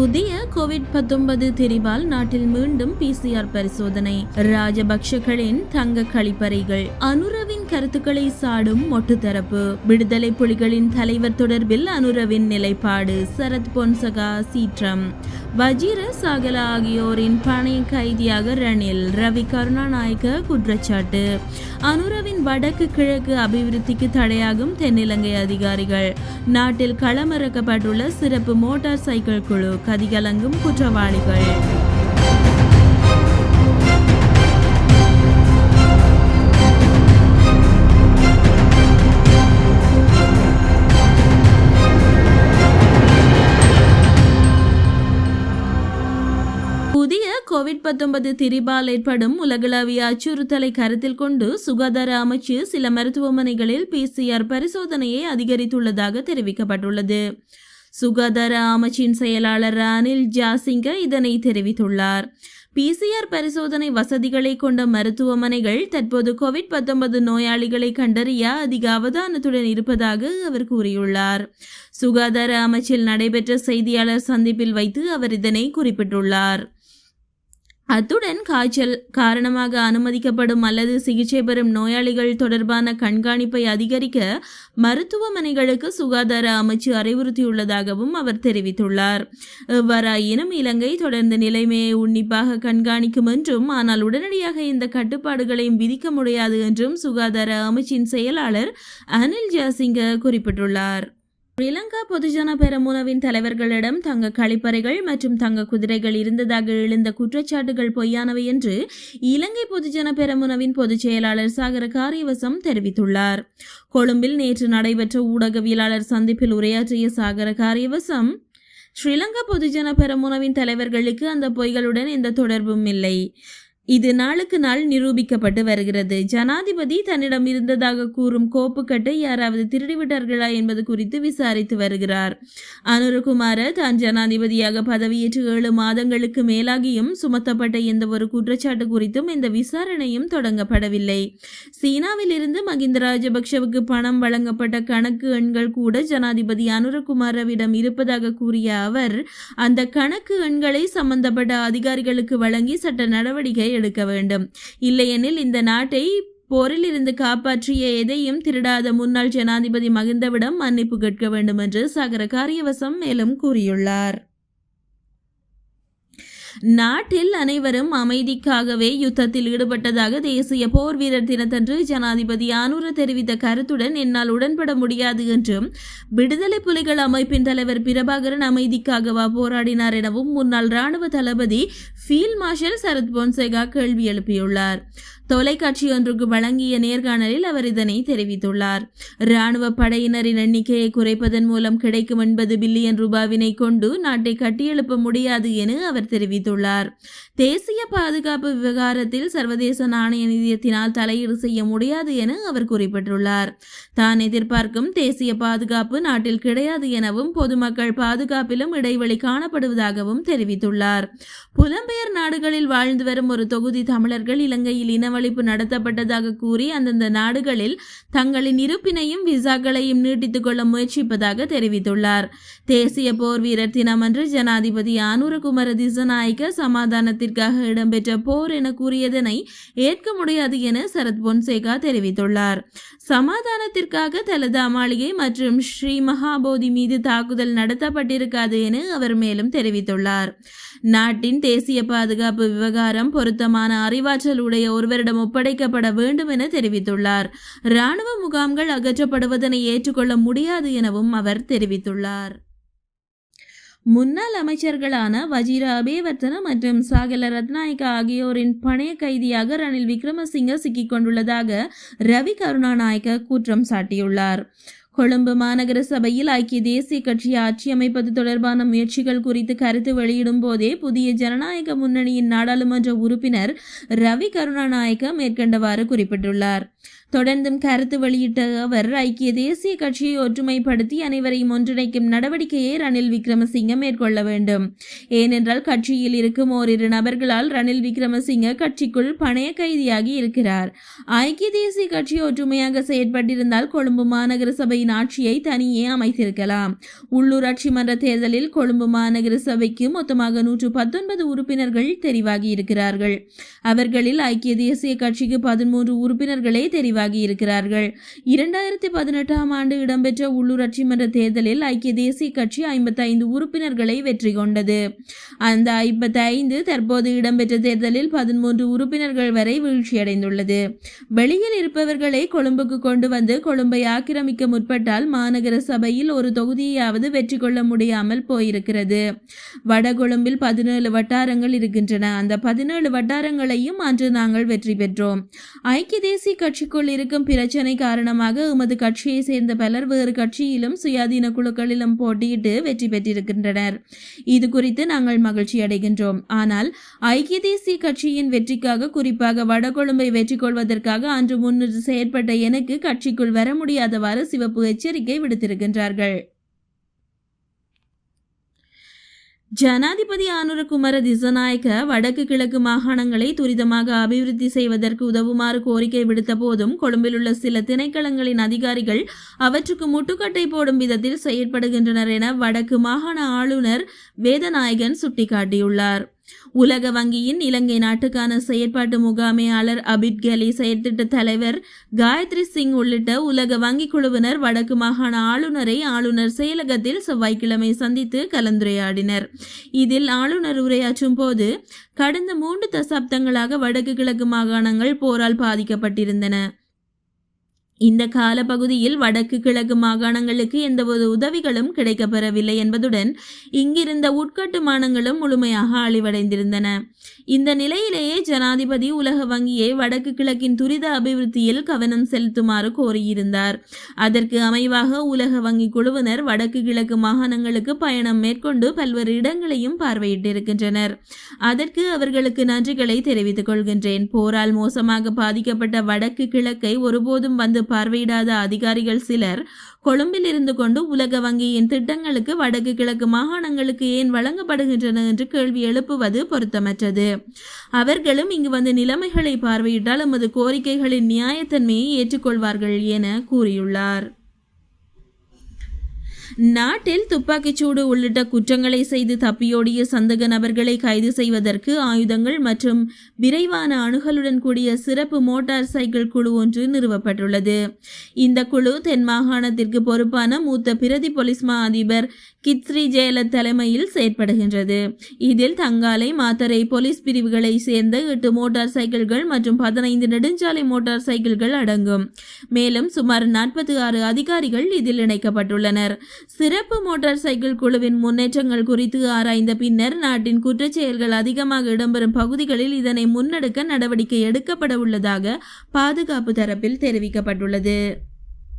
புதிய கோவிட் பத்தொன்பது தெரிவால் நாட்டில் மீண்டும் பிசிஆர் பரிசோதனை. ராஜபக்ஷகளின் தங்க கழிப்பறைகள் அனுரவின் கருத்துக்களை சாடும் மொட்டு தரப்பு விடுதலை புலிகளின் தலைவர் தொடர்பில் அனுரவின் நிலைப்பாடு சரத் பொன்சகா சீற்றம். வஜீர சாகல ஆகியோரின் பணை கைதியாக ரணில் ரவி கருணாநாயக்க குற்றச்சாட்டு. அனுரவின் வடக்கு கிழக்கு அபிவிருத்திக்கு தடையாகும் தென்னிலங்கை அதிகாரிகள். நாட்டில் களமிறக்கப்பட்டுள்ள சிறப்பு மோட்டார் சைக்கிள் குழு கதிகலங்கும் குற்றவாளிகள். புதிய கோவிட் பத்தொன்பது திரிபால் ஏற்படும் உலகளவிய அச்சுறுத்தலை கருத்தில் கொண்டு சுகாதார அமைச்சு சில மருத்துவமனைகளில் பிசிஆர் பரிசோதனையை அதிகரித்துள்ளதாக தெரிவிக்கப்பட்டுள்ளது. சுகாதார அமைச்சின் செயலாளர் அனில் ஜாசிங்க இதனை தெரிவித்துள்ளார். பிசிஆர் பரிசோதனை வசதிகளை கொண்ட மருத்துவமனைகள் தற்போது கோவிட் பத்தொன்பது நோயாளிகளை கண்டறிய அதிக அவதானத்துடன் இருப்பதாக அவர் கூறியுள்ளார். சுகாதார அமைச்சில் நடைபெற்ற செய்தியாளர் சந்திப்பில் வைத்து அவர் இதனை குறிப்பிட்டுள்ளார். அத்துடன் காய்ச்சல் காரணமாக அனுமதிக்கப்படும் அல்லது சிகிச்சை பெறும் நோயாளிகள் தொடர்பான கண்காணிப்பை அதிகரிக்க மருத்துவமனைகளுக்கு சுகாதார அமைச்சு அறிவுறுத்தியுள்ளதாகவும் அவர் தெரிவித்துள்ளார். எவ்வாறாயினும் இலங்கை தொடர்ந்து நிலைமையை உன்னிப்பாக கண்காணிக்கும் என்றும் ஆனால் உடனடியாக இந்த கட்டுப்பாடுகளையும் விதிக்க முடியாது என்றும் சுகாதார அமைச்சின் செயலாளர் அனில் ஜாசிங்க குறிப்பிட்டுள்ளார். ஸ்ரீலங்கா பொதுஜன பெரமுனவின் தலைவர்களிடம் தங்க கழிப்பறைகள் மற்றும் தங்க குதிரைகள் இருந்ததாக எழுந்த குற்றச்சாட்டுகள் பொய்யானவை என்று இலங்கை பொதுஜன பெரமுனவின் பொதுச் செயலாளர் சாகர காரியவசம் தெரிவித்துள்ளார். கொழும்பில் நேற்று நடைபெற்ற ஊடகவியலாளர் சந்திப்பில் உரையாற்றிய சாகர காரியவசம் ஸ்ரீலங்கா பொதுஜன பெரமுனவின் தலைவர்களுக்கு அந்த பொய்களுடன் எந்த தொடர்பும் இல்லை. இது நாளுக்கு நாள் நிரூபிக்கப்பட்டு வருகிறது. ஜனாதிபதி தன்னிடம் இருந்ததாக கூறும் கோப்புக்கட்டை யாராவது திருடிவிட்டார்களா என்பது குறித்து விசாரித்து வருகிறார். அனுரகுமார தான் ஜனாதிபதியாக பதவியேற்று ஏழு மாதங்களுக்கு மேலாகியும் சுமத்தப்பட்ட எந்த ஒரு குற்றச்சாட்டு குறித்தும் இந்த விசாரணையும் தொடங்கப்படவில்லை. சீனாவில் இருந்து மகிந்த ராஜபக்ஷவுக்கு பணம் வழங்கப்பட்ட கணக்கு எண்கள் கூட ஜனாதிபதி அனுரகுமாரவிடம் இருப்பதாக கூறிய அவர் அந்த கணக்கு எண்களை சம்பந்தப்பட்ட அதிகாரிகளுக்கு வழங்கி சட்ட நடவடிக்கை எடுக்க வேண்டும். இல்லையெனில் இந்த நாட்டை போரில் இருந்து காப்பாற்றிய எதையும் திருடாத முன்னாள் ஜனாதிபதி மகிந்தவிடம் மன்னிப்பு கேட்க வேண்டும் என்று சகர காரியவசம் மேலும் கூறியுள்ளார். நாட்டில் அனைவரும் அமைதிக்காகவே யுத்தத்தில் ஈடுபட்டதாக தேசிய போர் வீரர் தினத்தன்று ஜனாதிபதி ஆனூர தெரிவித்த கருத்துடன் என்னால் உடன்பட முடியாது என்றும் விடுதலை புலிகள் அமைப்பின் தலைவர் பிரபாகரன் அமைதிக்காகவா போராடினார் எனவும் முன்னாள் ராணுவ தளபதி ஃபீல்ட் மார்ஷல் சரத் பொன்சேகா கேள்வி எழுப்பியுள்ளார். தொலைக்காட்சி ஒன்றுக்கு வழங்கிய நேர்காணலில் அவர் இதனை தெரிவித்துள்ளார். ராணுவ படையினரின் எண்ணிக்கையை குறைப்பதன் மூலம் கிடைக்கும் எண்பது பில்லியன் ரூபாவினை கொண்டு நாட்டை கட்டியெழுப்ப முடியாது என அவர் தெரிவித்துள்ளார். தேசிய பாதுகாப்பு விவகாரத்தில் சர்வதேச நாணய நிதியத்தினால் தலையீடு செய்ய முடியாது என அவர் குறிப்பிட்டுள்ளார். தான் எதிர்பார்க்கும் தேசிய பாதுகாப்பு நாட்டில் கிடையாது எனவும் பொதுமக்கள் பாதுகாப்பிலும் இடைவெளி காணப்படுவதாகவும் தெரிவித்துள்ளார். புலம்பெயர் நாடுகளில் வாழ்ந்து வரும் ஒரு தொகுதி தமிழர்கள் இலங்கையில் இனவழிப்பு நடத்தப்பட்டதாக கூறி அந்தந்த நாடுகளில் தங்களின் இருப்பினையும் விசாக்களையும் நீட்டித்துக் கொள்ள முயற்சிப்பதாக தெரிவித்துள்ளார். தேசிய போர் வீரர் தினமன்று ஜனாதிபதி ஆனூரகுமர திசநாயக்க சமாதானத்திற்காக இடம்பெற்ற போர் என கூறியதனை ஏற்க முடியாது என சரத் பொன்சேகா தெரிவித்துள்ளார். சமாதானத்திற்காக தலது அமாளிகை மற்றும் ஸ்ரீ மகாபோதி மீது தாக்குதல் நடத்தப்பட்டிருக்காது என அவர் மேலும் தெரிவித்துள்ளார். நாட்டின் தேசிய பாதுகாப்பு விவகாரம் பொருத்தமான அறிவாற்றல் உடைய ஒருவரிடம் ஒப்படைக்கப்பட வேண்டும் என தெரிவித்துள்ளார். இராணுவ முகாம்கள் அகற்றப்படுவதனை ஏற்றுக்கொள்ள முடியாது எனவும் அவர் தெரிவித்துள்ளார். முன்னாள் அமைச்சர்களான வஜீர அபேவர்த்தன மற்றும் சாகல ரத்நாயக்க ஆகியோரின் பணைய கைதியாக ரணில் விக்ரமசிங்க சிக்கிக் கொண்டுள்ளதாக ரவி கருணாநாயக்க குற்றம் சாட்டியுள்ளார். கொழும்பு மாநகர சபையில் ஐக்கிய தேசிய கட்சி ஆட்சி அமைப்பது தொடர்பான முயற்சிகள் குறித்து கருத்து வெளியிடும் போதே புதிய ஜனநாயக முன்னணியின் நாடாளுமன்ற உறுப்பினர் ரவி கருணாநாயக்க மேற்கண்டவாறு குறிப்பிட்டுள்ளார். தொடர்ந்தும் கருத்து வெளியிட்ட அவர் ஐக்கிய தேசிய கட்சியை ஒற்றுமைப்படுத்தி அனைவரையும் ஒன்றிணைக்கும் நடவடிக்கையை ரணில் விக்ரமசிங்க மேற்கொள்ள வேண்டும். ஏனென்றால் கட்சியில் இருக்கும் ஓரிரு நபர்களால் ரணில் விக்ரமசிங்க கட்சிக்குள் பணைய கைதியாகி இருக்கிறார். ஐக்கிய தேசிய கட்சி ஒற்றுமையாக செயற்பட்டிருந்தால் கொழும்பு மாநகர சபையின் ஆட்சியை தனியே அமைத்திருக்கலாம். உள்ளூராட்சி மன்ற தேர்தலில் கொழும்பு மாநகர சபைக்கு மொத்தமாக நூற்று பத்தொன்பது உறுப்பினர்கள் தெரிவாகி இருக்கிறார்கள் அவர்களில் ஐக்கிய தேசிய கட்சிக்கு பதிமூன்று உறுப்பினர்களே தெரிவாகி இருக்கிறார்கள். இரண்டாயிரத்தி பதினெட்டாம் ஆண்டு இடம்பெற்ற உள்ளூராட்சி மன்ற தேர்தலில் ஐக்கிய தேசிய கட்சி ஐம்பத்தைந்து உறுப்பினர்களை வெற்றி கொண்டது. அந்த ஐம்பத்தைந்து தற்போது இடம்பெற்ற தேர்தலில் பதிமூன்று உறுப்பினர்கள் வரை வீழ்ச்சியடைந்துள்ளது. வெளியில் இருப்பவர்களை கொழும்புக்கு கொண்டு வந்து கொழும்பை ஆக்கிரமிக்க முற்பட்டால் மாநகர சபையில் ஒரு தொகுதியாவது வெற்றி கொள்ள முடியாமல் போயிருக்கிறது. வடகொழும்பில் பதினேழு வட்டாரங்கள் இருக்கின்றன. அந்த பதினேழு வட்டாரங்களையும் அன்று நாங்கள் வெற்றி பெற்றோம். ஐக்கிய தேசிய கட்சிக்குள் இருக்கும் பிரச்சனை காரணமாக எமது கட்சியை சேர்ந்த பலர் வேறு கட்சியிலும் சுயாதீன குழுக்களிலும் போட்டியிட்டு வெற்றி பெற்றிருக்கின்றனர். இது குறித்து நாங்கள் மகிழ்ச்சி அடைகின்றோம். ஆனால் ஐக்கிய தேசிய கட்சியின் வெற்றிக்காக குறிப்பாக வடகொழும்பை வெற்றி கொள்வதற்காக அன்று முன்னின்று செயற்பட்ட எனக்கு கட்சிக்குள் வர முடியாதவாறு சிவப்பு எச்சரிக்கை விடுத்திருக்கின்றார்கள். ஜனாதிபதி ஆனுரகுமார திசநாயக்க வடக்கு கிழக்கு மாகாணங்களை துரிதமாக அபிவிருத்தி செய்வதற்கு உதவுமாறு கோரிக்கை விடுத்த போதும் கொழும்பில் உள்ள சில திணைக்களங்களின் அதிகாரிகள் அவற்றுக்கு முட்டுக்கட்டை போடும் விதத்தில் செயற்படுகின்றனர் என வடக்கு மாகாண ஆளுநர் வேதநாயகன் சுட்டிக்காட்டியுள்ளார். உலக வங்கியின் இலங்கை நாட்டுக்கான செயற்பாட்டு முகாமையாளர் அபித் கலி செயற்திட்ட தலைவர் காயத்ரி சிங் உள்ளிட்ட உலக வங்கி குழுவினர் வடக்கு மாகாண ஆளுநரை ஆளுநர் செயலகத்தில் செவ்வாய்க்கிழமை சந்தித்து கலந்துரையாடினர். இதில் ஆளுநர் உரையாற்றும் போது கடந்த மூன்று தசாப்தங்களாக வடக்கு கிழக்கு மாகாணங்கள் போரால் பாதிக்கப்பட்டிருந்தன. இந்த காலப்பகுதியில் வடக்கு கிழக்கு மாகாணங்களுக்கு எந்தவொரு உதவிகளும் கிடைக்கப்பெறவில்லை என்பதுடன் இங்கிருந்த உட்கட்டுமானங்களும் முழுமையாக அழிவடைந்திருந்தன. இந்த நிலையிலேயே ஜனாதிபதி உலக வங்கியை வடக்கு கிழக்கின் துரித அபிவிருத்தியில் கவனம் செலுத்துமாறு கோரியிருந்தார். அதற்கு அமைவாக உலக வங்கி குழுவினர் வடக்கு கிழக்கு மாகாணங்களுக்கு பயணம் மேற்கொண்டு பல்வேறு இடங்களையும் பார்வையிட்டிருக்கின்றனர். அதற்கு அவர்களுக்கு நன்றிகளை தெரிவித்துக் கொள்கின்றேன். போரால் மோசமாக பாதிக்கப்பட்ட வடக்கு கிழக்கை ஒருபோதும் வந்து பார்வையிடாத அதிகாரிகள் சிலர் கொழும்பில் இருந்து கொண்டு உலக வங்கியின் திட்டங்களுக்கு வடக்கு கிழக்கு மாகாணங்களுக்கு ஏன் வழங்கப்படுகின்றன என்று கேள்வி எழுப்புவது பொருத்தமற்றது. அவர்களும் இங்கு வந்து நிலைமைகளை பார்வையிட்டால் எமது கோரிக்கைகளின் நியாயத்தன்மையை ஏற்றுக்கொள்வார்கள் என கூறியுள்ளார். நாட்டில் துப்பாக்கிச்சூடு உள்ளிட்ட குற்றங்களை செய்து தப்பியோடிய சந்தக நபர்களை கைது செய்வதற்கு ஆயுதங்கள் மற்றும் விரைவான அணுகலுடன் கூடிய சிறப்பு மோட்டார் சைக்கிள் குழு ஒன்று நிறுவப்பட்டுள்ளது. இந்த குழு தென் மாகாணத்திற்கு பொறுப்பான மூத்த பிரதி போலீஸ் மா அதிபர் கித்ஸ்ரீ ஜெயல தலைமையில் செயற்படுகின்றது. இதில் தங்காலை மாத்தரை போலீஸ் பிரிவுகளை சேர்ந்த எட்டு மோட்டார் சைக்கிள்கள் மற்றும் பதினைந்து நெடுஞ்சாலை மோட்டார் சைக்கிள்கள் அடங்கும். மேலும் சுமார் நாற்பத்தி ஆறு அதிகாரிகள் இதில் இணைக்கப்பட்டுள்ளனர். சிறப்பு மோட்டார் சைக்கிள் குழுவின் முன்னேற்றங்கள் குறித்து ஆராய்ந்த பின்னர் நாட்டின் குற்றச்செயல்கள் அதிகமாக இடம்பெறும் பகுதிகளில் இதனை முன்னெடுக்க நடவடிக்கை எடுக்கப்பட உள்ளதாக பாதுகாப்பு தரப்பில் தெரிவிக்கப்பட்டுள்ளது.